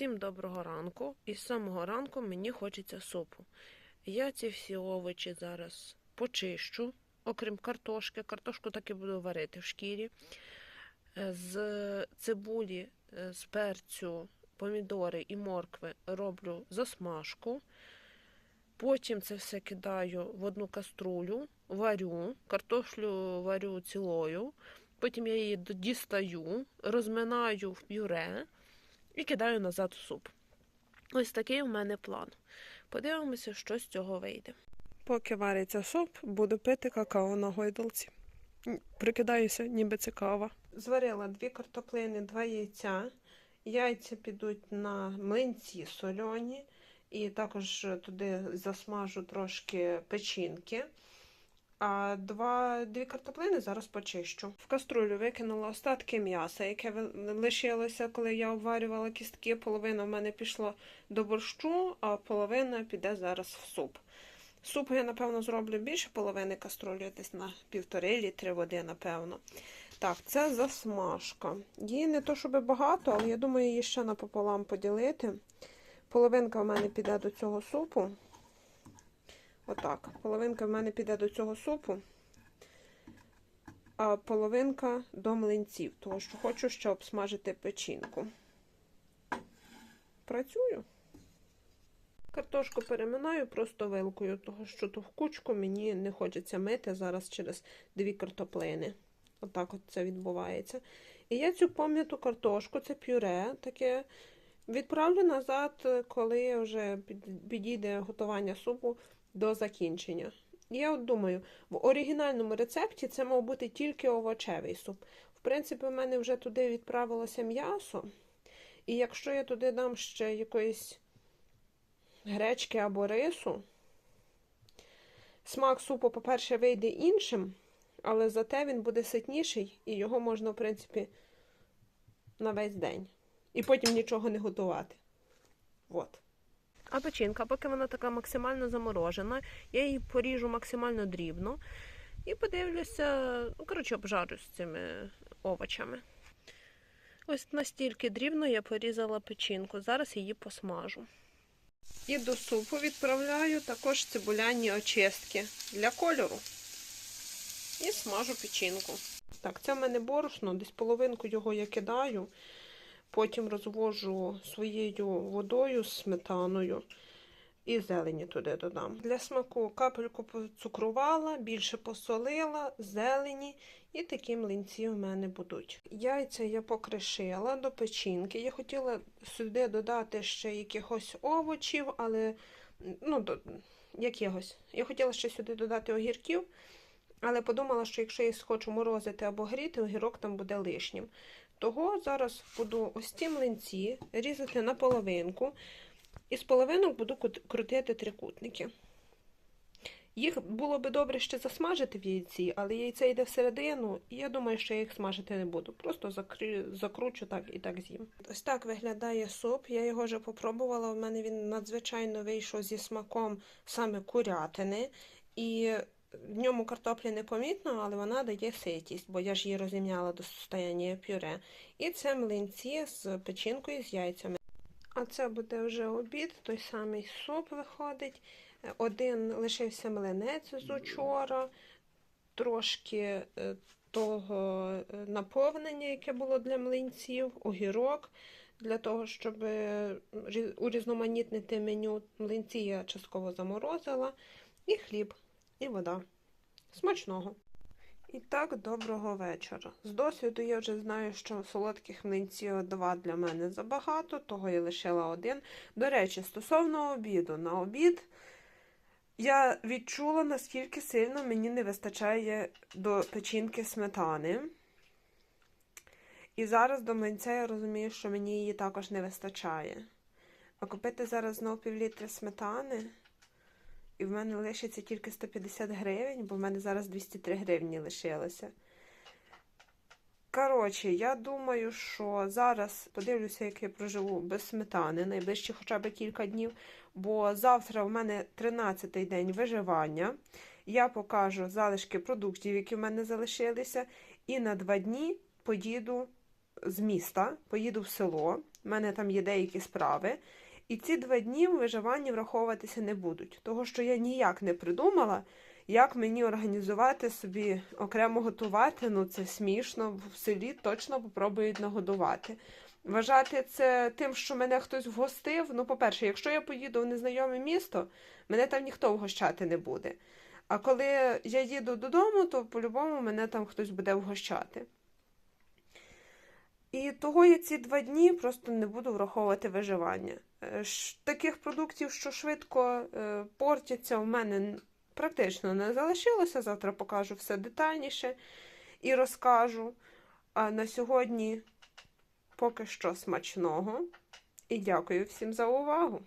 Всім доброго ранку. І з самого ранку мені хочеться супу. Я ці всі овочі зараз почищу, окрім картошки. Картошку так і буду варити в шкірі. Е, З цибулі, е, з перцю, помідори і моркви роблю засмажку. Потім це все кидаю в одну каструлю, варю, картоплю варю цілою. Потім я її дістаю, розминаю в пюре і кидаю назад в суп. Ось такий у мене план. Подивимося, що з цього вийде. Поки вариться суп, буду пити какао на гойдалці. Прикидаюся, ніби це кава. Зварила дві картоплини, два яйця. Яйця підуть на млинці сольоні. І також туди засмажу трошки печінки. А два, дві картоплини зараз почищу. В каструлю викинула остатки м'яса, яке лишилося, коли я обварювала кістки. Половина в мене пішла до борщу, а половина піде зараз в суп. Суп я, напевно, зроблю більше половини каструлі, десь на півтори літри води, напевно. Так, це засмажка. Її не то, щоб багато, але я думаю, її ще напополам поділити. Половинка в мене піде до цього супу. Отак. Половинка в мене піде до цього супу, а половинка до млинців, тому що хочу ще обсмажити печінку. Працюю. Картошку переминаю просто вилкою, того що в кучку мені не хочеться мити зараз через дві картоплини. Отак от це відбувається. І я цю пом'яту картошку, це пюре, таке відправлю назад, коли вже підійде готування супу до закінчення. Я от думаю, в оригінальному рецепті це мав бути тільки овочевий суп. В принципі, в мене вже туди відправилося м'ясо. І якщо я туди дам ще якоїсь гречки або рису, смак супу, по-перше, вийде іншим, але зате він буде ситніший, і його можна, в принципі, на весь день. І потім нічого не готувати. От. А печінка, поки вона така максимально заморожена, я її поріжу максимально дрібно і подивлюся, ну, коротше, обжарю з цими овочами. Ось настільки дрібно я порізала печінку. Зараз її посмажу. І до супу відправляю також цибуляні очистки для кольору. І смажу печінку. Так, це в мене борошно, десь половинку його я кидаю. Потім розвожу своєю водою сметаною і зелені туди додам. Для смаку капельку поцукрувала, більше посолила, зелені, і такі млинці в мене будуть. Яйця я покришила до печінки. Я хотіла сюди додати ще якихось овочів, але ну, до, якихось. Я хотіла ще сюди додати огірків. Але подумала, що якщо я хочу морозити або гріти, огірок там буде лишнім. Того зараз буду ось ці млинці різати на половинку. І з половинок буду крутити трикутники. Їх було би добре ще засмажити в яйці, але яйце йде всередину, і я думаю, що я їх смажити не буду. Просто закручу так і так з'їм. Ось так виглядає суп. Я його вже попробувала. У мене він надзвичайно вийшов зі смаком саме курятини. І в ньому картоплі не помітно, але вона дає ситість, бо я ж її розімняла до состояння пюре. І це млинці з печінкою з яйцями. А це буде вже обід, той самий суп виходить. Один лишився млинець з учора, трошки е, того е, наповнення, яке було для млинців, огірок, для того, щоб е, урізноманітнити меню. Млинці я частково заморозила, і хліб, і вода. Смачного! І так, доброго вечора. З досвіду я вже знаю, що солодких млинців два для мене забагато, того я лишила один. До речі, стосовно обіду, на обід я відчула, наскільки сильно мені не вистачає до печінки сметани. І зараз до млинця я розумію, що мені її також не вистачає. А купити зараз знову півлітри сметани. І в мене лишиться тільки 150 гривень, бо в мене зараз 203 гривні лишилося. Коротше, я думаю, що зараз подивлюся, як я проживу без сметани, найближчі хоча б кілька днів, бо завтра в мене 13-й день виживання. Я покажу залишки продуктів, які в мене залишилися, і на два дні поїду з міста, поїду в село, в мене там є деякі справи. І ці два дні в виживанні враховуватися не будуть, того що я ніяк не придумала, як мені організувати собі окремо готувати. Ну це смішно. В селі точно попробують нагодувати. Вважати це тим, що мене хтось вгостив. Ну, по-перше, якщо я поїду в незнайоме місто, мене там ніхто вгощати не буде. А коли я їду додому, то по-любому мене там хтось буде вгощати. І того я ці два дні просто не буду враховувати виживання. Е, Таких продуктів, що швидко е, портяться, в мене практично не залишилося. Завтра покажу все детальніше і розкажу. А на сьогодні поки що смачного. І дякую всім за увагу!